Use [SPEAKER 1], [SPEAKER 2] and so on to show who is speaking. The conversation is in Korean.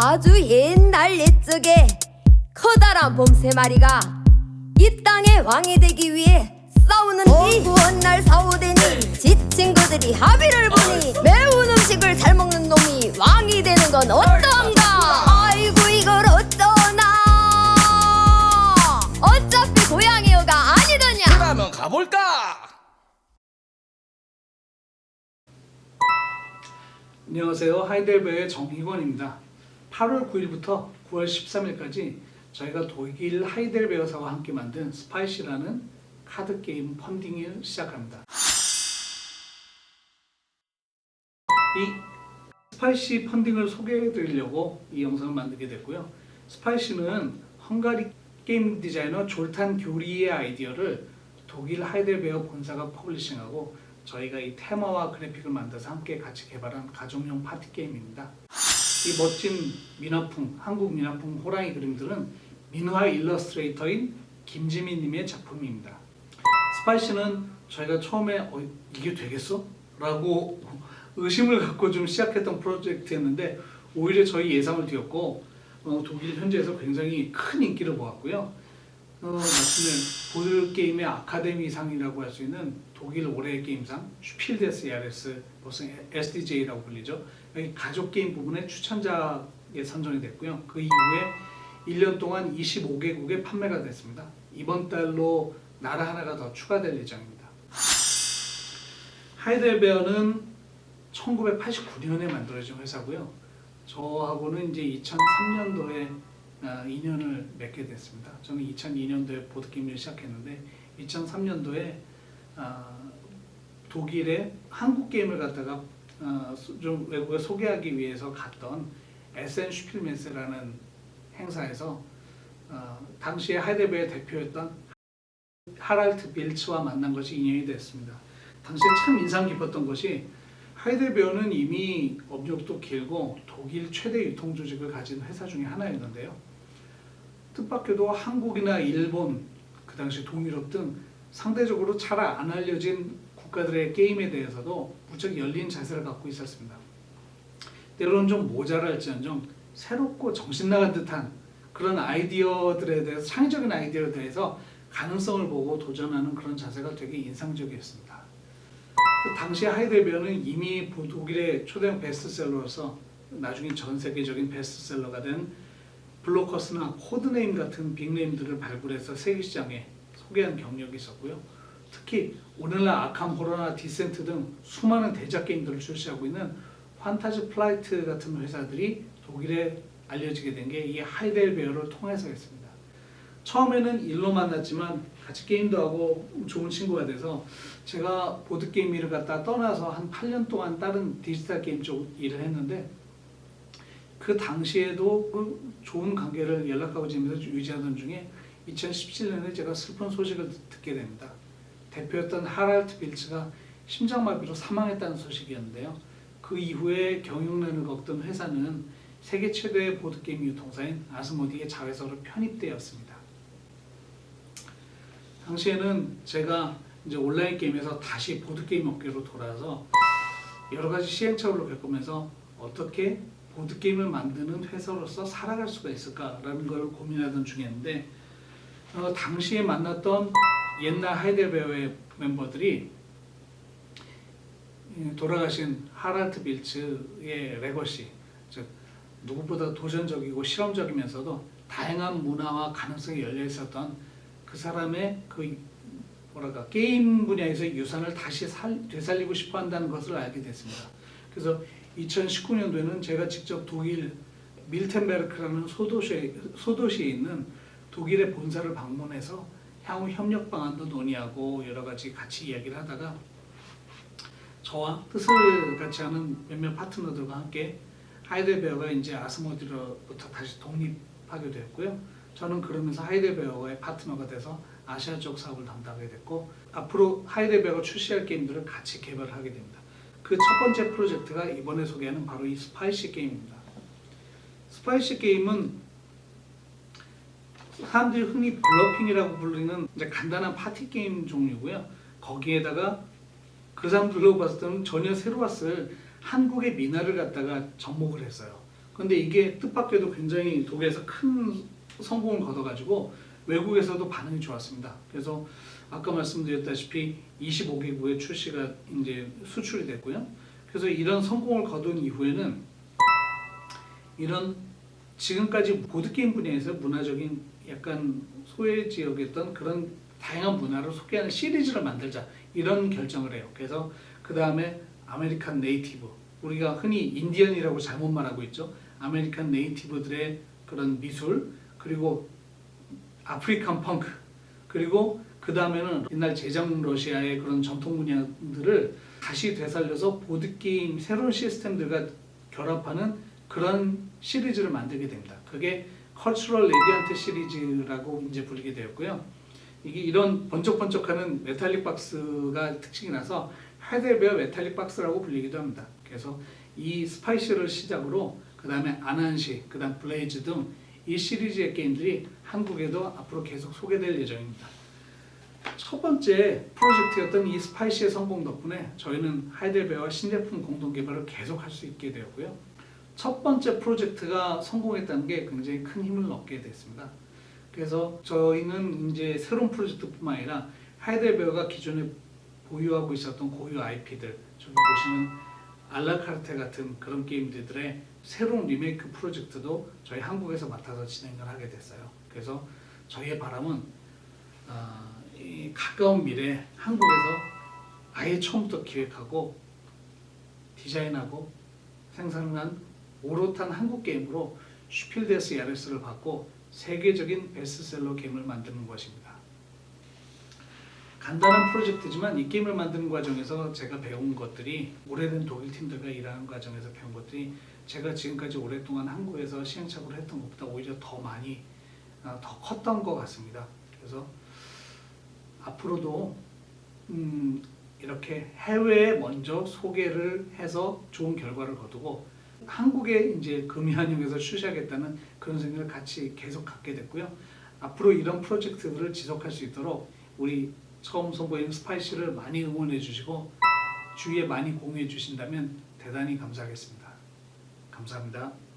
[SPEAKER 1] 아주 옛날 옛적에 커다란 봄새 마리가 이 땅의 왕이 되기 위해 싸우는 어구한 날 사오되니 지 친구들이 합의를 보니 매운 음식을 잘 먹는 놈이 왕이 되는 건 어떤가 아이고 이걸 어쩌나 어차피 고양이 여가 아니더냐
[SPEAKER 2] 그러면 가볼까?
[SPEAKER 3] 안녕하세요. 하이델베의 정희권입니다. 8월 9일부터 9월 13일까지 저희가 독일 하이델베어사와 함께 만든 스파이시라는 카드 게임 펀딩을 시작합니다. 이 스파이시 펀딩을 소개해 드리려고 이 영상을 만들게 됐고요. 스파이시는 헝가리 게임 디자이너 졸탄 교리의 아이디어를 독일 하이델베어 본사가 퍼블리싱하고 저희가 이 테마와 그래픽을 만들어서 함께 같이 개발한 가정용 파티 게임입니다. 이 멋진 민화풍, 한국 민화풍 호랑이 그림들은 민화 일러스트레이터인 김지민님의 작품입니다. 스파이시는 저희가 처음에 어, 이게 되겠어? 라고 의심을 갖고 좀 시작했던 프로젝트였는데 오히려 저희 예상을 뛰었고 어, 독일 현지에서 굉장히 큰 인기를 모았고요. 어, 마침내 보드 게임의 아카데미상이라고 할 수 있는 독일 올해의 게임상 슈필데스 야레스 무슨 SDJ라고 불리죠. 여기 가족 게임 부분에 추천작에 선정이 됐고요. 그 이후에 1년 동안 25개국에 판매가 됐습니다. 이번 달로 나라 하나가 더 추가될 예정입니다. 하이델베어는 1989년에 만들어진 회사고요. 저하고는 이제 2003년도에 아, 인연을 맺게 됐습니다. 저는 2002년도에 보드게임을 시작했는데 2003년도에 아, 독일에 한국 게임을 갖다가 아, 소- 좀 외국에 소개하기 위해서 갔던 에센 슈필메스라는 행사에서 아, 당시에 하이델베르 대표였던 하랄트 빌츠와 만난 것이 인연이 됐습니다. 당시에 참 인상 깊었던 것이 하이델베어는 이미 업력도 길고 독일 최대 유통 조직을 가진 회사 중에 하나였는데요. 뜻밖에도 한국이나 일본, 그 당시 동유럽 등 상대적으로 잘 안 알려진 국가들의 게임에 대해서도 무척 열린 자세를 갖고 있었습니다. 때로는 좀 모자랄지언정 새롭고 정신 나간 듯한 그런 아이디어들에 대해서 창의적인 아이디어에 대해서 가능성을 보고 도전하는 그런 자세가 되게 인상적이었습니다. 그 당시 하이델베어는 이미 부- 독일의 초대형 베스트셀러로서 나중에 전 세계적인 베스트셀러가 된 블로커스나 코드네임 같은 빅네임들을 발굴해서 세계 시장에 소개한 경력이 있었고요. 특히 오늘날 아캄 호러나 디센트 등 수많은 대작 게임들을 출시하고 있는 판타지 플라이트 같은 회사들이 독일에 알려지게 된 게 이 하이델베어를 통해서였습니다. 처음에는 일로 만났지만 같이 게임도 하고 좋은 친구가 돼서 제가 보드 게임 일을 갖다 떠나서 한 8년 동안 다른 디지털 게임 쪽 일을 했는데 그 당시에도 그 좋은 관계를 연락하고 지내면서 유지하던 중에 2017년에 제가 슬픈 소식을 듣- 듣게 됩니다. 대표였던 하랄트 빌츠가 심장마비로 사망했다는 소식이었는데요. 그 이후에 경영난을 겪던 회사는 세계 최대의 보드게임 유통사인 아스모디의 자회사로 편입되었습니다. 당시에는 제가 이제 온라인 게임에서 다시 보드게임 업계로 돌아서 여러 가지 시행착오를 겪으면서 어떻게 보드게임을 만드는 회사로서 살아갈 수가 있을까라는 걸 고민하던 중이었는데 어, 당시에 만났던 옛날 하이델베어의 멤버들이 이 돌아가신 하랄트 빌츠의 레거시 즉 누구보다 도전적이고 실험적이면서도 다양한 문화와 가능성이 열려 있었던 그 사람의 그 뭐랄까 게임 분야에서 유산을 다시 살, 되살리고 싶어 한다는 것을 알게 됐습니다. 그래서 2019년도에는 제가 직접 독일 밀텐베르크라는 소도시에, 소도시에 있는 독일의 본사를 방문해서 향후 협력 방안도 논의하고 여러 가지 같이 이야기를 하다가 저와 뜻을 같이 하는 몇몇 파트너들과 함께 하이델베어가 이제 아스모디로부터 다시 독립하게 되었고요. 저는 그러면서 하이델베어의 파트너가 돼서 아시아 쪽 사업을 담당하게 됐고 앞으로 하이델베어가 출시할 게임들을 같이 개발하게 됩니다. 그 첫 번째 프로젝트가 이번에 소개하는 바로 이 스파이시 게임입니다. 스파이시 게임은 사람들이 흔히 블러핑이라고 부르는 이제 간단한 파티 게임 종류고요. 거기에다가 그 사람들로 봤을 때는 전혀 새로 왔을 한국의 민화를 갖다가 접목을 했어요. 근데 이게 뜻밖에도 굉장히 독일에서 큰 성공을 거둬가지고 외국에서도 반응이 좋았습니다. 그래서 아까 말씀드렸다시피 25개국에 출시가 이제 수출이 됐고요. 그래서 이런 성공을 거둔 이후에는 이런 지금까지 보드 게임 분야에서 문화적인 약간 소외 지역이었던 그런 다양한 문화를 소개하는 시리즈를 만들자 이런 결정을 해요. 그래서 그 다음에 아메리칸 네이티브 우리가 흔히 인디언이라고 잘못 말하고 있죠. 아메리칸 네이티브들의 그런 미술 그리고 아프리칸 펑크 그리고 그 다음에는 옛날 제정 러시아의 그런 전통 문화들을 다시 되살려서 보드 게임 새로운 시스템들과 결합하는 그런 시리즈를 만들게 됩니다. 그게 컬처럴 레디언트 시리즈라고 이제 불리게 되었고요. 이게 이런 번쩍번쩍하는 메탈릭 박스가 특징이 나서 하이델베어 메탈릭 박스라고 불리기도 합니다. 그래서 이 스파이시를 시작으로 그 다음에 아난시, 그 다음 블레이즈 등 이 시리즈의 게임들이 한국에도 앞으로 계속 소개될 예정입니다. 첫 번째 프로젝트였던 이 스파이시의 성공 덕분에 저희는 하이델베어와 신제품 공동 개발을 계속 할 수 있게 되었고요. 첫 번째 프로젝트가 성공했다는 게 굉장히 큰 힘을 얻게 됐습니다. 그래서 저희는 이제 새로운 프로젝트뿐만 아니라 하이델베어가 기존에 보유하고 있었던 고유 IP들 저기 보시면 알라카르테 같은 그런 게임들의 새로운 리메이크 프로젝트도 저희 한국에서 맡아서 진행을 하게 됐어요. 그래서 저희의 바람은 아, 이 가까운 미래 한국에서 아예 처음부터 기획하고 디자인하고 생산한 오롯한 한국 게임으로 슈필데스 야레스를 받고 세계적인 베스트셀러 게임을 만드는 것입니다. 간단한 프로젝트지만 이 게임을 만드는 과정에서 제가 배운 것들이 오래된 독일 팀들과 일하는 과정에서 배운 것들이 제가 지금까지 오랫동안 한국에서 시행착오를 했던 것보다 오히려 더 많이 아, 더 컸던 것 같습니다. 그래서 앞으로도 음, 이렇게 해외에 먼저 소개를 해서 좋은 결과를 거두고 한국에 이제 금이한용에서 출시하겠다는 그런 생각을 같이 계속 갖게 됐고요. 앞으로 이런 프로젝트들을 지속할 수 있도록 우리 처음 선보이는 스파이시를 많이 응원해 주시고 주위에 많이 공유해 주신다면 대단히 감사하겠습니다. 감사합니다.